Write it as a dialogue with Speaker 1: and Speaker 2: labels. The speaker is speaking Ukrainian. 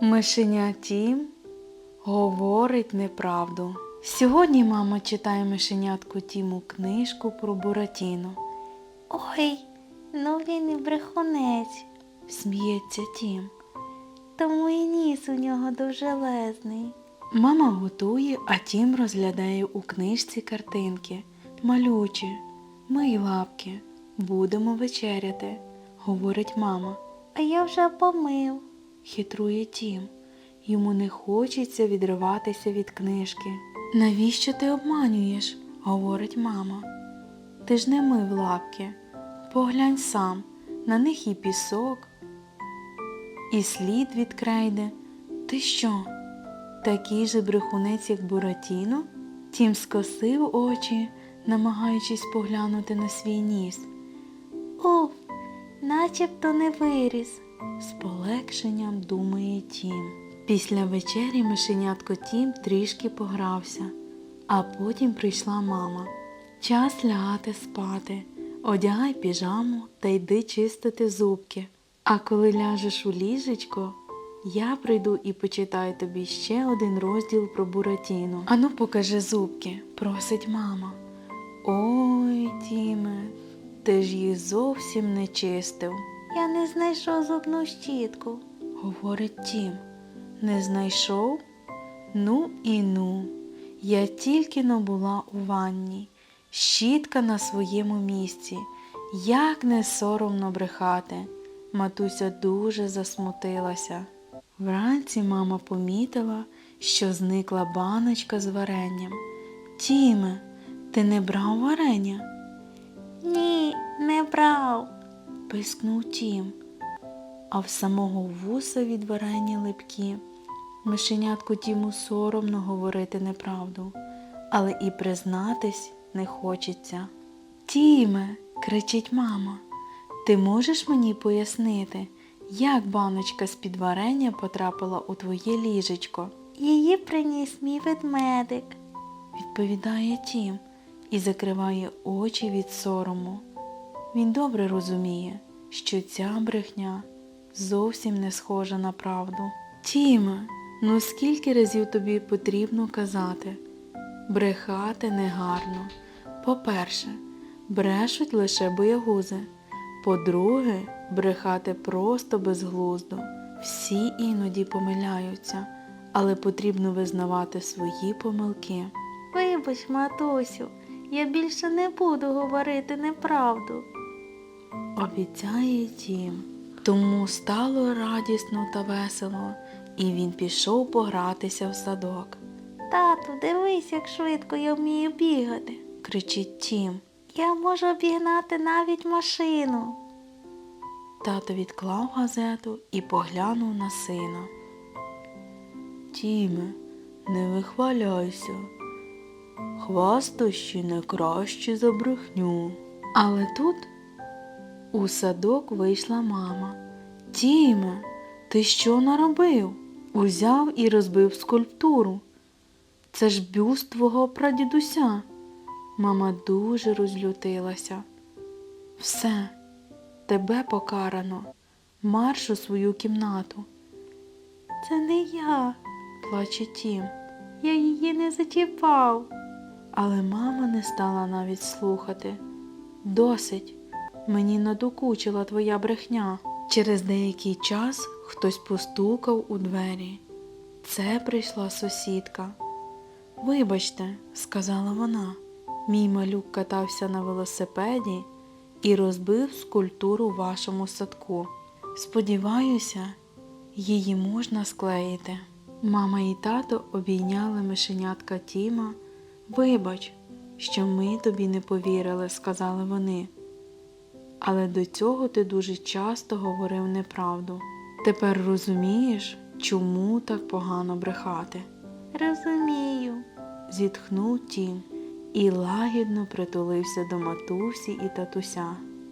Speaker 1: Мишеня Тім говорить неправду. Сьогодні мама читає мишенятку Тіму книжку про Буратіно.
Speaker 2: Ой, ну він і брехунець,
Speaker 1: Сміється Тім.
Speaker 2: тому і ніс у нього довжелезний.
Speaker 1: Мама готує, а Тім розглядає у книжці картинки. Малючі, мий лапки, будемо вечеряти, говорить мама.
Speaker 2: А я вже помив.
Speaker 1: Хитрує Тім. Йому не хочеться відриватися від книжки. Навіщо ти обманюєш? говорить мама. Ти ж не мив лапки. Поглянь сам, на них і пісок, і слід від крейди. Ти що? Такий же брехунець, як Буратіно? Тім скосив очі, намагаючись поглянути на свій ніс.
Speaker 2: Уф, начебто не виріс.
Speaker 1: З полегшенням думає Тім. Після вечері мишенятко Тім трішки погрався, а потім прийшла мама. Час лягати спати, одягай піжаму та йди чистити зубки. А коли ляжеш у ліжечко, я прийду і почитаю тобі ще один розділ про Буратіно. Ану, покажи зубки, просить мама. Ой, Тіме, ти ж їх зовсім не чистив
Speaker 2: Я не знайшов зубну щітку.
Speaker 1: говорить Тім. Не знайшов? Ну і ну. Я тільки но була у ванні, щітка на своєму місці. Як не соромно брехати. Матуся дуже засмутилася. Вранці мама помітила, що зникла баночка з варенням. Тіме, ти не брав варення? Пискнув Тім, а в самого вуса від варення липкі. Мишенятку Тіму соромно говорити неправду, але і признатись не хочеться. Тіме, кричить мама, ти можеш мені пояснити, як баночка з-під варення потрапила у твоє ліжечко?
Speaker 2: Її приніс мій ведмедик.
Speaker 1: відповідає Тім і закриває очі від сорому. Він добре розуміє, що ця брехня зовсім не схожа на правду. Тіме, ну скільки разів тобі потрібно казати? Брехати негарно. По-перше, брешуть лише боягузи. По-друге, брехати просто безглуздо. Всі іноді помиляються, але потрібно визнавати свої помилки.
Speaker 2: Вибач, матусю, я більше не буду говорити неправду.
Speaker 1: Обіцяє Тім. Тому стало радісно та весело, і він пішов погратися в садок.
Speaker 2: Тату, дивись, як швидко я вмію бігати.
Speaker 1: Кричить Тім.
Speaker 2: Я можу обігнати навіть машину.
Speaker 1: Тато відклав газету і поглянув на сина. Тіме, не вихваляйся. Хвастощі не краще за брехню. Але тут у садок вийшла мама. Тіме, ти що наробив? Узяв і розбив скульптуру. Це ж бюст твого прадідуся. Мама дуже розлютилася. Все, тебе покарано. Марш у свою кімнату,
Speaker 2: Це не я.
Speaker 1: плаче Тім.
Speaker 2: Я її не зачіпав.
Speaker 1: Але мама не стала навіть слухати. Досить, мені надокучила твоя брехня. Через деякий час хтось постукав у двері. Це прийшла сусідка. Вибачте, сказала вона, мій малюк катався на велосипеді і розбив скульптуру в вашому садку. Сподіваюся, її можна склеїти. Мама і тато обійняли мишенятка Тіма. Вибач, що ми тобі не повірили, сказали вони. Але до цього ти дуже часто говорив неправду. Тепер розумієш, чому так погано брехати?
Speaker 2: Розумію.
Speaker 1: зітхнув Тім і лагідно притулився до матусі і татуся.